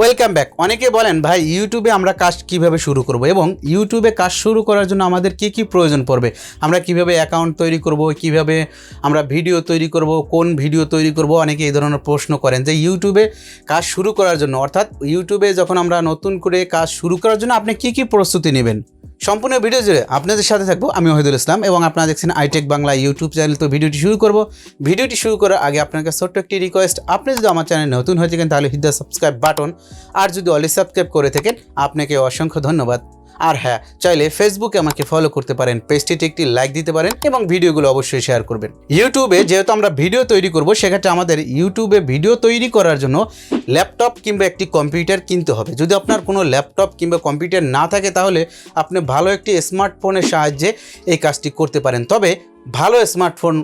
Welcome back অনেকে বলেন, ভাই ইউটিউবে আমরা কাজ কীভাবে শুরু করব এবং ইউটিউবে কাজ শুরু করার জন্য আমাদের কি কি প্রয়োজন পড়বে? আমরা কীভাবে অ্যাকাউন্ট তৈরি করব? কীভাবে আমরা ভিডিও তৈরি করব? কোন ভিডিও তৈরি করব? অনেকে এই ধরনের প্রশ্ন করেন যে ইউটিউবে কাজ শুরু করার জন্য? অর্থাৎ ইউটিউবে যখন আমরা নতুন করে কাজ শুরু করার জন্য আপনি কি কি প্রস্তুতি নেবেন? সম্পূর্ণ ভিডিও জুড়ে আপনাদের সাথে থাকব। আমি ওহিদুল ইসলাম এবং আপনারা দেখছেন আইটেক বাংলা ইউটিউব চ্যানেল। তো ভিডিওটি শুরু করব। ভিডিওটি শুরু করার আগে আপনাকে ছোট্ট একটি রিকোয়েস্ট আপনি যদি আমার চ্যানেল নতুন হয়ে থাকেন তাহলে হিদ্দা সাবস্ক্রাইব বাটন আর যদি অলরেডি সাবস্ক্রাইব করে থাকেন, আপনাকে অসংখ্য ধন্যবাদ। আর হ্যাঁ চাইলে ফেসবুকে আমাকে ফলো করতে পারেন, পেজটিতে একটি লাইক দিতে পারেন এবং ভিডিওগুলো অবশ্যই শেয়ার করবেন। ইউটিউবে যেহেতু আমরা ভিডিও তৈরি করব, সেক্ষেত্রে আমাদের ইউটিউবে ভিডিও তৈরি করার জন্য ল্যাপটপ কিংবা একটি কম্পিউটার কিনতে হবে। যদি আপনার কোনো ল্যাপটপ কিংবা কম্পিউটার না থাকে, তাহলে আপনি ভালো একটি স্মার্টফোনের সাহায্যে এই কাজটি করতে পারেন। তবে ভালো স্মার্টফোন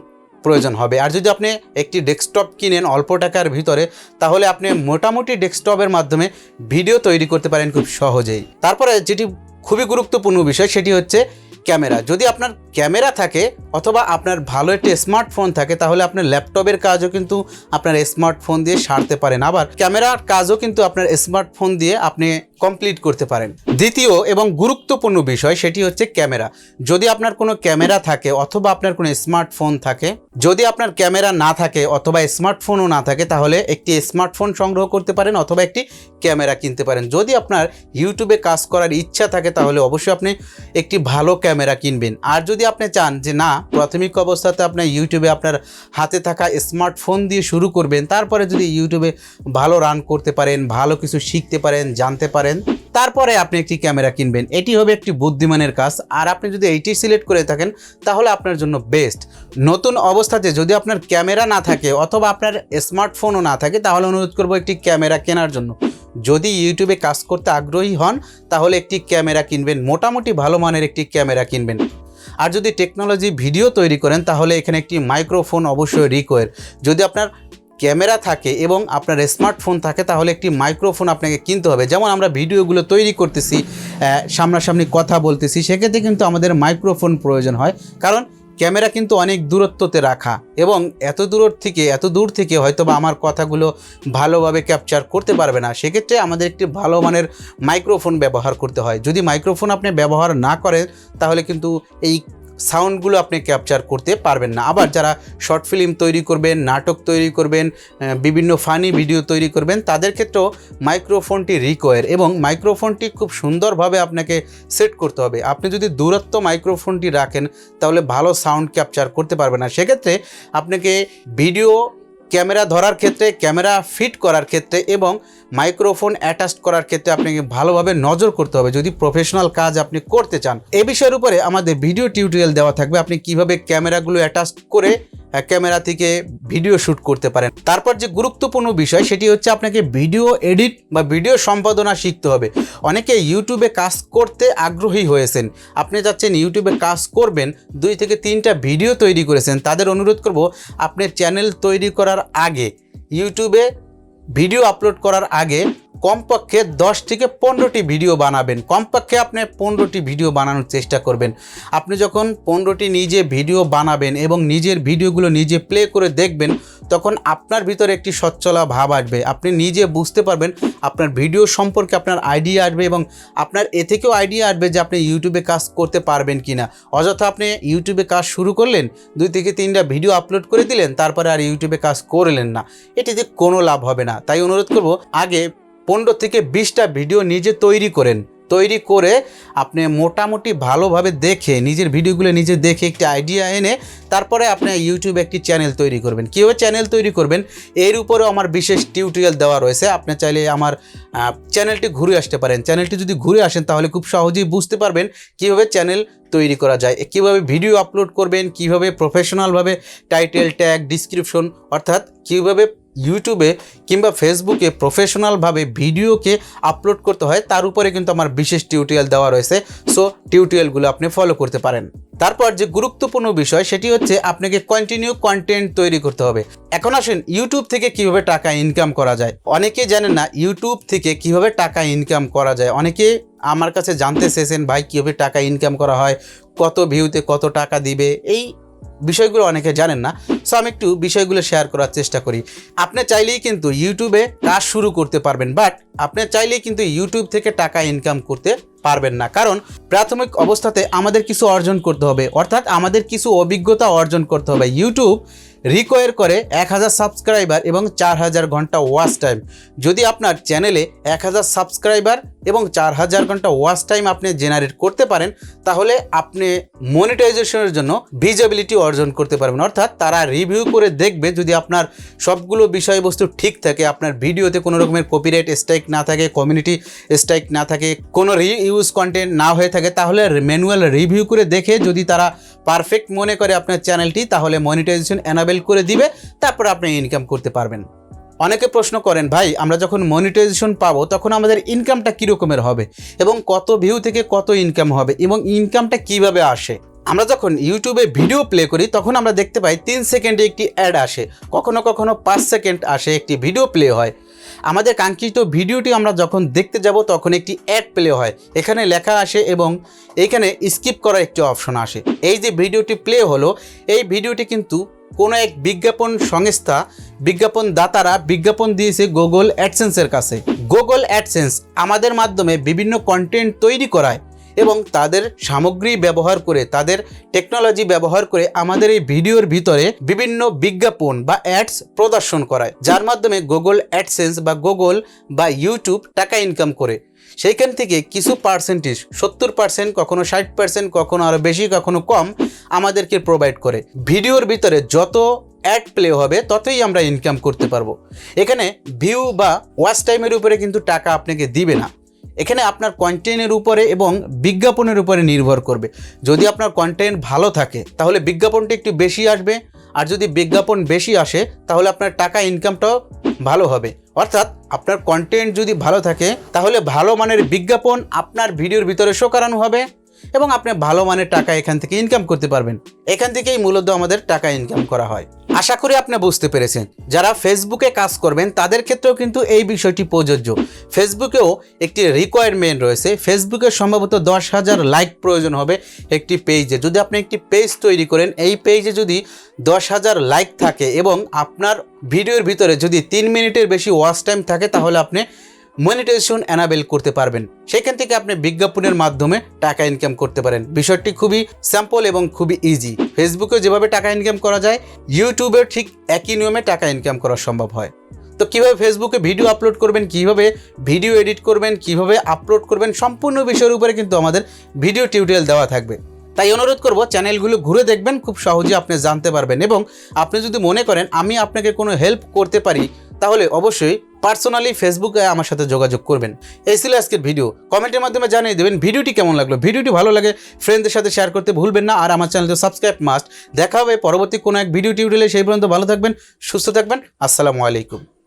প্রয়োজন হবে। আর যদি আপনি একটি ডেস্কটপ কিনেন অল্প টাকার ভিতরে, তাহলে আপনি মোটামুটি ডেস্কটপের মাধ্যমে ভিডিও তৈরি করতে পারেন খুব সহজেই। তারপরে যেটি খুবই গুরুত্বপূর্ণ বিষয় সেটি হচ্ছে ক্যামেরা। যদি আপনার ক্যামেরা থাকে অথবা আপনার ভালো একটি স্মার্টফোন থাকে, তাহলে আপনার ল্যাপটপের কাজও কিন্তু আপনার স্মার্টফোন দিয়ে সারতে পারেন। আবার ক্যামেরার কাজও কিন্তু আপনার স্মার্টফোন দিয়ে আপনি কমপ্লিট করতে পারেন। দ্বিতীয় এবং গুরুত্বপূর্ণ বিষয় সেটি হচ্ছে ক্যামেরা। যদি আপনার কোনো ক্যামেরা থাকে অথবা আপনার কোনো স্মার্টফোন থাকে, যদি আপনার ক্যামেরা না থাকে অথবা স্মার্টফোনও না থাকে, তাহলে একটি স্মার্টফোন সংগ্রহ করতে পারেন অথবা একটি ক্যামেরা কিনতে পারেন। যদি আপনার ইউটিউবে কাজ করার ইচ্ছা থাকে, তাহলে অবশ্যই আপনি একটি ভালো ক্যামেরা কিনবেন। আর যদি আপনি চান যে না, প্রাথমিক অবস্থাতে আপনার ইউটিউবে আপনার হাতে থাকা স্মার্টফোন দিয়ে শুরু করবেন, তারপরে যদি ইউটিউবে ভালো রান করতে পারেন, ভালো কিছু শিখতে পারেন, জানতে পারেন, তারপরে আপনি একটি ক্যামেরা কিনবেন। এটি হবে একটি বুদ্ধিমানের কাজ। আর আপনি যদি এইটি সিলেক্ট করে থাকেন, তাহলে আপনার জন্য বেস্ট নতুন অবস্থাতে যদি আপনার ক্যামেরা না থাকে, অথবা আপনার স্মার্টফোনও না থাকে, তাহলে অনুরোধ করব একটি ক্যামেরা কেনার জন্য। যদি ইউটিউবে কাজ করতে আগ্রহী হন, তাহলে একটি ক্যামেরা কিনবেন, মোটামুটি ভালো মানের একটি ক্যামেরা কিনবেন। আর যদি টেকনোলজি ভিডিও তৈরি করেন, তাহলে এখানে একটি মাইক্রোফোন অবশ্যই রিকোয়ার যদি আপনার ক্যামেরা থাকে এবং আপনার স্মার্টফোন থাকে, তাহলে একটি মাইক্রোফোন আপনাকে কিনতে হবে। যেমন আমরা ভিডিওগুলো তৈরি করতেছি সামনাসামনি কথা বলতেছি, সেক্ষেত্রে কিন্তু আমাদের মাইক্রোফোন প্রয়োজন হয়। কারণ ক্যামেরা কিন্তু অনেক দূরত্বতে রাখা এবং এত দূর থেকে, এত দূর থেকে হয়তো বা আমার কথাগুলো ভালোভাবে ক্যাপচার করতে পারবে না। সেক্ষেত্রে আমাদের একটি ভালো মানের মাইক্রোফোন ব্যবহার করতে হয়। যদি মাইক্রোফোন আপনি ব্যবহার না করেন, তাহলে কিন্তু এই সাউন্ডগুলো আপনি ক্যাপচার করতে পারবেন না। আবার যারা শর্ট ফিল্ম তৈরি করবেন, নাটক তৈরি করবেন বিভিন্ন ফানি ভিডিও তৈরি করবেন, তাদের ক্ষেত্রেও মাইক্রোফোনটি রিকোয়ার এবং মাইক্রোফোনটি খুব সুন্দরভাবে আপনাকে সেট করতে হবে। আপনি যদি দূরত্ব মাইক্রোফোনটি রাখেন, তাহলে ভালো সাউন্ড ক্যাপচার করতে পারবেন না। সেক্ষেত্রে আপনাকে ভিডিও ক্যামেরা ধরার ক্ষেত্রে, ক্যামেরা ফিট করার ক্ষেত্রে এবং মাইক্রোফোন অ্যাটাচ করার ক্ষেত্রে আপনাকে ভালোভাবে নজর করতে হবে। যদি প্রফেশনাল কাজ আপনি করতে চান, এ বিষয়ের উপরে আমাদের ভিডিও টিউটোরিয়াল দেওয়া থাকবে। আপনি কীভাবে ক্যামেরাগুলো অ্যাটাচ করে ক্যামেরা থেকে ভিডিও শ্যুট করতে পারেন। তারপর যে গুরুত্বপূর্ণ বিষয়, সেটি হচ্ছে আপনাকে ভিডিও এডিট বা ভিডিও সম্পাদনা শিখতে হবে। অনেকে ইউটিউবে কাজ করতে আগ্রহী হয়েছেন। আপনি যাচ্ছেন ইউটিউবে কাজ করবেন, দুই থেকে তিনটা ভিডিও তৈরি করেছেন। তাদের অনুরোধ করব, আপনার চ্যানেল তৈরি করার আগে ইউটিউবে ভিডিও আপলোড করার আগে কমপক্ষে দশ থেকে পনেরোটি ভিডিও বানাবেন। কমপক্ষে আপনি পনেরোটি ভিডিও বানানোর চেষ্টা করবেন। আপনি যখন পনেরোটি নিজে ভিডিও বানাবেন এবং নিজের ভিডিওগুলো নিজে প্লে করে দেখবেন, তখন আপনার ভিতরে একটি সচ্ছলা ভাব আসবে। আপনি নিজে বুঝতে পারবেন আপনার ভিডিও সম্পর্কে আপনার আইডিয়া আসবে এবং আপনার এ থেকেও আইডিয়া আসবে যে আপনি ইউটিউবে কাজ করতে পারবেন কি না অযথা আপনি ইউটিউবে কাজ শুরু করলেন, দুই থেকে তিনটা ভিডিও আপলোড করে দিলেন, তারপরে আর ইউটিউবে কাজ করলেন না। এটিতে কোনো লাভ হবে না। তাই অনুরোধ করব, আগে পনেরো থেকে বিশটা ভিডিও নিজে তৈরি করেন। তৈরি করে আপনি মোটামুটি ভালোভাবে দেখে, নিজের ভিডিওগুলো নিজে দেখে একটি আইডিয়া এনে তারপরে আপনি ইউটিউবে একটি চ্যানেল তৈরি করবেন। কীভাবে চ্যানেল তৈরি করবেন? এর উপরেও আমার বিশেষ টিউটোরিয়াল দেওয়া রয়েছে। আপনি চাইলে আমার চ্যানেলটি ঘুরে আসতে পারেন। চ্যানেলটি যদি ঘুরে আসেন, তাহলে খুব সহজেই বুঝতে পারবেন কীভাবে চ্যানেল তৈরি করা যায়, কীভাবে ভিডিও আপলোড করবেন, কীভাবে প্রফেশনালভাবে টাইটেল ট্যাগ ডিসক্রিপশন অর্থাৎ কীভাবে ইউটিউবে কিংবা ফেসবুকে প্রফেশনালভাবে ভিডিওকে আপলোড করতে হয়, তার উপরে কিন্তু আমার বিশেষ টিউটোরিয়াল দেওয়া রয়েছে। সো টিউটোরিয়ালগুলো আপনি ফলো করতে পারেন। তারপর যে গুরুত্বপূর্ণ বিষয়, সেটি হচ্ছে আপনাকে কন্টিনিউ কন্টেন্ট তৈরি করতে হবে। এখন আসেন ইউটিউব থেকে কীভাবে টাকা ইনকাম করা যায়? অনেকে জানেন না ইউটিউব থেকে কীভাবে টাকা ইনকাম করা যায়? অনেকে আমার কাছে জানতে চেয়েছেন, ভাই, কীভাবে টাকা ইনকাম করা হয়? কত ভিউতে কত টাকা দিবে? এই বিষয়গুলো অনেকে জানেন না। সো আমি একটু বিষয়গুলো শেয়ার করার চেষ্টা করি। আপনি চাইলেই কিন্তু ইউটিউবে কাজ শুরু করতে পারবেন বাট আপনি চাইলেই কিন্তু ইউটিউব থেকে টাকা ইনকাম করতে পারবেন না। কারণ প্রাথমিক অবস্থাতে আমাদের কিছু অর্জন করতে হবে। অর্থাৎ আমাদের কিছু অভিজ্ঞতা অর্জন করতে হবে। ইউটিউব রিকোয়ার করে এক হাজার সাবস্ক্রাইবার এবং চার হাজার ঘণ্টা ওয়াচ টাইম যদি আপনার চ্যানেলে এক হাজার সাবস্ক্রাইবার এবং চার হাজার ঘণ্টা ওয়াচ টাইম আপনি জেনারেট করতে পারেন, তাহলে আপনি মনিটাইজেশনের জন্য ভিজিবিলিটি অর্জন করতে পারবেন। অর্থাৎ তারা রিভিউ করে দেখবে যদি আপনার সবগুলো বিষয়বস্তু ঠিক থাকে, আপনার ভিডিওতে কোনো রকমের কপিরাইট স্ট্রাইক না থাকে কমিউনিটি স্ট্রাইক না থাকে, কোনো রি ইউজ কন্টেন্ট না হয়ে থাকে, তাহলে ম্যানুয়াল রিভিউ করে দেখে যদি তারা পারফেক্ট মনে করে আপনার চ্যানেলটি তাহলে মনিটাইজেশন অ্যানাবেল করে দিবে, তারপর আপনি ইনকাম করতে পারবেন। অনেকে প্রশ্ন করেন, ভাই, আমরা যখন মনিটাইজেশন পাবো, তখন আমাদের ইনকামটা কীরকমের হবে? এবং কত ভিউ থেকে কত ইনকাম হবে? এবং ইনকামটা কীভাবে আসে? আমরা যখন ইউটিউবে ভিডিও প্লে করি, তখন আমরা দেখতে পাই তিন সেকেন্ডে একটি অ্যাড আসে। কখনো কখনো পাঁচ সেকেন্ড আসে একটি ভিডিও প্লে হয়। আমাদের কাঙ্ক্ষিত ভিডিওটি আমরা যখন দেখতে যাব, তখন একটি অ্যাড প্লে হয়। এখানে লেখা আসে এবং এখানে স্কিপ করার একটি অপশন আসে। এই যে ভিডিওটি প্লে হলো, এই ভিডিওটি কিন্তু কোনো এক বিজ্ঞাপন সংস্থা, বিজ্ঞাপন দাতারা বিজ্ঞাপন দিয়েছে গুগল অ্যাডসেন্সের কাছে। গুগল অ্যাডসেন্স আমাদের মাধ্যমে বিভিন্ন কন্টেন্ট তৈরি করায়। এবং তাদের সামগ্রী ব্যবহার করে, তাদের টেকনোলজি ব্যবহার করে আমাদের এই ভিডিওর ভিতরে বিভিন্ন বিজ্ঞাপন বা অ্যাডস প্রদর্শন করায়, যার মাধ্যমে গুগল অ্যাডসেন্স বা গুগল বা ইউটিউব টাকা ইনকাম করে। সেইখান থেকে কিছু পার্সেন্টেজ সত্তর পার্সেন্ট কখনো ষাট পার্সেন্ট কখনো আরও বেশি, কখনো কম আমাদেরকে প্রোভাইড করে। ভিডিওর ভিতরে যত অ্যাড প্লে হবে, ততই আমরা ইনকাম করতে পারব। এখানে ভিউ বা ওয়াচ টাইমের উপরে কিন্তু টাকা আপনাকে দিবে না। এখানে আপনার কন্টেন্টের উপরে এবং বিজ্ঞাপনের উপরে নির্ভর করবে। যদি আপনার কন্টেন্ট ভালো থাকে, তাহলে বিজ্ঞাপনটা একটু বেশি আসবে, আর যদি বিজ্ঞাপন বেশি আসে, তাহলে আপনার টাকা ইনকামটাও ভালো হবে। অর্থাৎ আপনার কন্টেন্ট যদি ভালো থাকে, তাহলে ভালো মানের বিজ্ঞাপন আপনার ভিডিওর ভিতরে শো করানো হবে এবং আপনি ভালো মানের টাকা এখান থেকে ইনকাম করতে পারবেন। এখান থেকেই মূলত আমাদের টাকা ইনকাম করা হয়। আশা করি আপনি বুঝতে পেরেছেন। যারা ফেসবুকে কাজ করবেন, তাদের ক্ষেত্রেও কিন্তু এই বিষয়টি প্রযোজ্য। ফেসবুকেও একটি রিকোয়ারমেন্ট রয়েছে। ফেসবুকে সম্ভবত দশ হাজার লাইক প্রয়োজন হবে একটি পেজে যদি আপনি একটি পেজ তৈরি করেন, এই পেজে যদি দশ হাজার লাইক থাকে এবং আপনার ভিডিওর ভিতরে যদি তিন মিনিটের বেশি ওয়াচ টাইম থাকে, তাহলে আপনি মনিটাইজেশন অ্যানাবেল করতে পারবেন। সেখান থেকে আপনি বিজ্ঞাপনের মাধ্যমে টাকা ইনকাম করতে পারেন। বিষয়টি খুবই স্যাম্পল এবং খুবই ইজি ফেসবুকে যেভাবে টাকা ইনকাম করা যায় ইউটিউবেও ঠিক একই নিয়মে টাকা ইনকাম করা সম্ভব হয়। তো কীভাবে ফেসবুকে ভিডিও আপলোড করবেন, কীভাবে ভিডিও এডিট করবেন, কীভাবে আপলোড করবেন, সম্পূর্ণ বিষয়ের উপরে কিন্তু আমাদের ভিডিও টিউটোরিয়াল দেওয়া থাকবে। তাই অনুরোধ করব, চ্যানেলগুলো ঘুরে দেখবেন, খুব সহজে আপনি জানতে পারবেন এবং আপনি যদি মনে করেন, আমি আপনাকে কোনো হেল্প করতে পারি, তাহলে অবশ্যই পার্সোনালি ফেসবুকে আমার সাথে যোগাযোগ করবেন। এই ছিল আজকের ভিডিও। কমেন্টের মাধ্যমে জানিয়ে দেবেন, ভিডিওটি কেমন লাগল? ভিডিওটি ভালো লাগে ফ্রেন্ডদের সাথে শেয়ার করতে ভুলবেন না, আর আমার চ্যানেলটি সাবস্ক্রাইব মাস্ট দেখা হবে পরবর্তী কোনো এক ভিডিও টিউটোরিয়ালে সেই পর্যন্ত ভালো থাকবেন, সুস্থ থাকবেন। আসসালামু আলাইকুম।